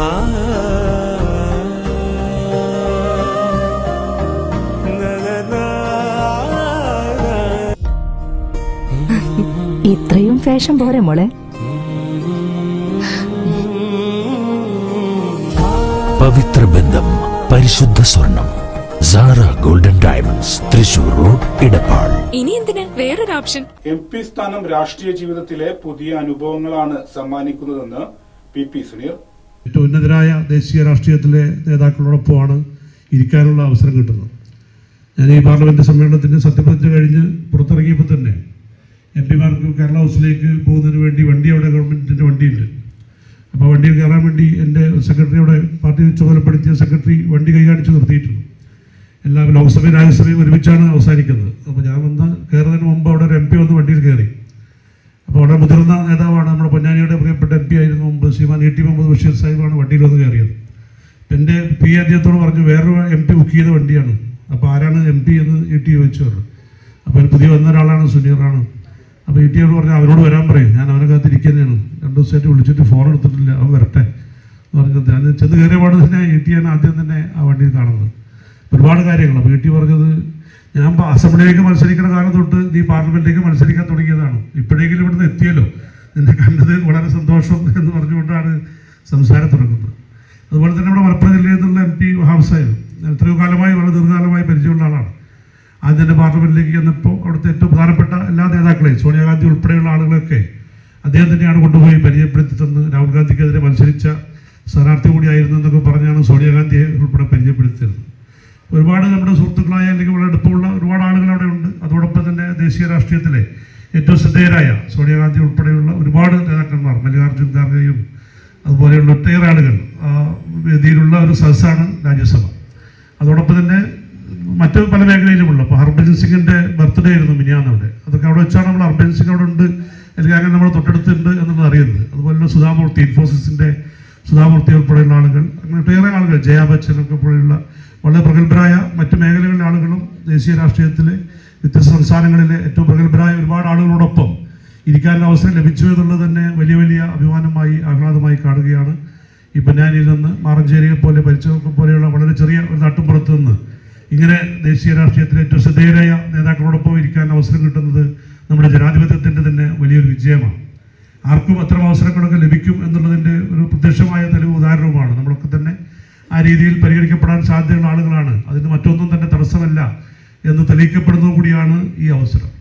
ഇത്രയും ഫാഷൻ പോരെ മോളെ. പവിത്ര ബന്ധം പരിശുദ്ധ സ്വർണം Sara Golden Diamonds Thrissur road Edappal ഇനി എന്തിന്? വേറൊരു ഓപ്ഷൻ. എം പി സ്ഥാനം രാഷ്ട്രീയ ജീവിതത്തിലെ പുതിയ അനുഭവങ്ങളാണ് സമ്മാനിക്കുന്നതെന്ന് പി പി സുനീർ ഏറ്റവും ഉന്നതരായ ദേശീയ രാഷ്ട്രീയത്തിലെ നേതാക്കളോടൊപ്പമാണ് ഇരിക്കാനുള്ള അവസരം കിട്ടുന്നത്. ഞാൻ ഈ പാർലമെന്റ് സമ്മേളനത്തിന് സത്യപ്രതിജ്ഞ കഴിഞ്ഞ് പുറത്തിറങ്ങിയപ്പോൾ തന്നെ എം പിമാർക്ക് കേരള ഹൗസിലേക്ക് പോകുന്നതിന് വേണ്ടി വണ്ടി അവിടെ ഗവൺമെന്റിന്റെ വണ്ടിയുണ്ട്. അപ്പോൾ വണ്ടിയിൽ കയറാൻ വേണ്ടി എന്റെ സെക്രട്ടറിയുടെ പാർട്ടി ചുമതലപ്പെടുത്തിയ സെക്രട്ടറി വണ്ടി കൈകാണിച്ച് നിർത്തിയിട്ടുണ്ട്. എല്ലാ ലോക്സഭയും രാജ്യസഭയും ഒരുമിച്ചാണ് അവസാനിക്കുന്നത്. അപ്പോൾ ഞാൻ വന്ന് കയറുന്നതിന് മുമ്പ് അവിടെ ഒരു എം പി വന്ന് വണ്ടിയിൽ കയറി. അപ്പോൾ അവിടെ മുതിർന്ന നേതാവാണ് നമ്മുടെ പൊന്നാനിയുടെ പ്രിയപ്പെട്ട എം പി ആയിരുന്നു മുമ്പ് ശ്രീമാൻ ഇ ടി മുഹമ്മദ് ബഷീർ സാഹിബാണ് വണ്ടിയിൽ വന്ന് കയറിയത് എന്റെ പി അദ്ദേഹത്തോട് പറഞ്ഞു വേറൊരു എം പി ബുക്ക് ചെയ്ത വണ്ടിയാണ്. അപ്പോൾ ആരാണ് എം പി എന്ന് ഇ ടി ചോദിച്ചു പറഞ്ഞു. അപ്പോൾ പുതിയ വന്ന ഒരാളാണ് സുനീറാണ്. അപ്പോൾ ഇ ടിയോട് പറഞ്ഞു അവരോട് വരാൻ പറയും. ഞാൻ അവനെ കാത്തിരിക്കുന്നതാണ്. രണ്ട് ദിവസമായിട്ട് വിളിച്ചിട്ട് ഫോൺ എടുത്തിട്ടില്ല അവൻ വരട്ടെ എന്ന് പറഞ്ഞത് ഞാൻ ചെന്ന് കയറിയ പാട് തന്നെ ഇ ടിയാണ് ആദ്യം തന്നെ ആ വണ്ടിയിൽ കാണുന്നത്. ഒരുപാട് കാര്യങ്ങൾ. അപ്പോൾ ഇ ടി പറഞ്ഞത് ഞാൻ അസംബ്ലിയിലേക്ക് മത്സരിക്കുന്ന കാലം തൊട്ട് നീ പാർലമെന്റിലേക്ക് മത്സരിക്കാൻ തുടങ്ങിയതാണ്. ഇപ്പോഴെങ്കിലും ഇവിടുന്ന് എത്തിയല്ലോ. നിന്നെ കണ്ടത് വളരെ സന്തോഷം എന്ന് പറഞ്ഞുകൊണ്ടാണ് സംസാരം തുടങ്ങുന്നത് അതുപോലെ തന്നെ നമ്മുടെ മലപ്പുറം ജില്ലയിൽ നിന്നുള്ള എം പി സാഹിബ് എത്രയോ കാലമായി വളരെ ദീർഘകാലമായി പരിചയമുള്ള ആളാണ്. ആദ്യം തന്നെ പാർലമെന്റിലേക്ക് ചെന്നപ്പോൾ അവിടുത്തെ ഏറ്റവും പ്രധാനപ്പെട്ട എല്ലാ നേതാക്കളെയും സോണിയാഗാന്ധി ഉൾപ്പെടെയുള്ള ആളുകളൊക്കെ അദ്ദേഹം തന്നെയാണ് കൊണ്ടുപോയി പരിചയപ്പെടുത്തി തന്ന് രാഹുൽ ഗാന്ധിക്കെതിരെ മത്സരിച്ച സ്ഥാനാർത്ഥി കൂടിയായിരുന്നു എന്നൊക്കെ പറഞ്ഞാണ് സോണിയാഗാന്ധിയെ ഉൾപ്പെടെ പരിചയപ്പെടുത്തിയത് ഒരുപാട് നമ്മുടെ സുഹൃത്തുക്കളായ അല്ലെങ്കിൽ വളരെ അടുപ്പമുള്ള ഒരുപാട് ആളുകൾ അവിടെ ഉണ്ട്. അതോടൊപ്പം തന്നെ ദേശീയ രാഷ്ട്രീയത്തിലെ ഏറ്റവും ശ്രദ്ധേയരായ സോണിയാഗാന്ധി ഉൾപ്പെടെയുള്ള ഒരുപാട് നേതാക്കന്മാർ മല്ലികാർജുൻ ഖാർഗെയും അതുപോലെയുള്ള ഒട്ടേറെ ആളുകൾ വേദിയിലുള്ള ഒരു സദസ്സാണ് രാജ്യസഭ. അതോടൊപ്പം തന്നെ മറ്റ് പല മേഖലയിലുമുള്ള ഇപ്പോൾ ഹർഭജൻ സിംഗിന്റെ ബർത്ത്ഡേ ആയിരുന്നു മിനിയാന്ന് അവിടെ അതൊക്കെ അവിടെ വെച്ചാണ് നമ്മൾ ഹർഭജൻ സിംഗ് അവിടെ ഉണ്ട് അല്ലെങ്കിൽ അങ്ങനെ നമ്മൾ തൊട്ടടുത്തുണ്ട് എന്നുള്ളത് അറിയുന്നത്. അതുപോലെ സുധാമൂർത്തി ഇൻഫോസിസിന്റെ സുധാമൂർത്തി ഉൾപ്പെടെയുള്ള ആളുകൾ അങ്ങനെ ഒട്ടേറെ ആളുകൾ ജയാ ബച്ചൻ ഒക്കെ പോലെയുള്ള വളരെ പ്രഗത്ഭരായ മറ്റ് മേഖലകളിലെ ആളുകളും ദേശീയ രാഷ്ട്രീയത്തിലെ വ്യത്യസ്ത സംസ്ഥാനങ്ങളിലെ ഏറ്റവും പ്രഗത്ഭരായ ഒരുപാട് ആളുകളോടൊപ്പം ഇരിക്കാനുള്ള അവസരം ലഭിച്ചു എന്നുള്ളത് തന്നെ വലിയ വലിയ അഭിമാനമായി ആഹ്ലാദമായി കാണുകയാണ്. ഈ പൊന്നാനിയിൽ നിന്ന് മാറഞ്ചേരിയെ പോലെ പരിച്ചവർക്കം പോലെയുള്ള വളരെ ചെറിയ ഒരു നാട്ടുമ്പുറത്ത് നിന്ന് ഇങ്ങനെ ദേശീയ രാഷ്ട്രീയത്തിലെ ഏറ്റവും ശ്രദ്ധേയരായ നേതാക്കളോടൊപ്പം ഇരിക്കാൻ അവസരം കിട്ടുന്നത് നമ്മുടെ ജനാധിപത്യത്തിന്റെ തന്നെ വലിയൊരു വിജയമാണ്. ആർക്കും അത്തരം അവസരങ്ങളൊക്കെ ലഭിക്കും എന്നുള്ളതിന്റെ ഒരു പ്രത്യക്ഷമായ തെളിവ് ഉദാഹരണവുമാണ്. നമ്മളൊക്കെ തന്നെ ആ രീതിയിൽ പരിഗണിക്കപ്പെടാൻ സാധ്യതയുള്ള ആളുകളാണ്. അതിന് മറ്റൊന്നും തന്നെ തടസ്സമല്ല എന്ന് തെളിയിക്കപ്പെടുന്നതും കൂടിയാണ് ഈ അവസരം.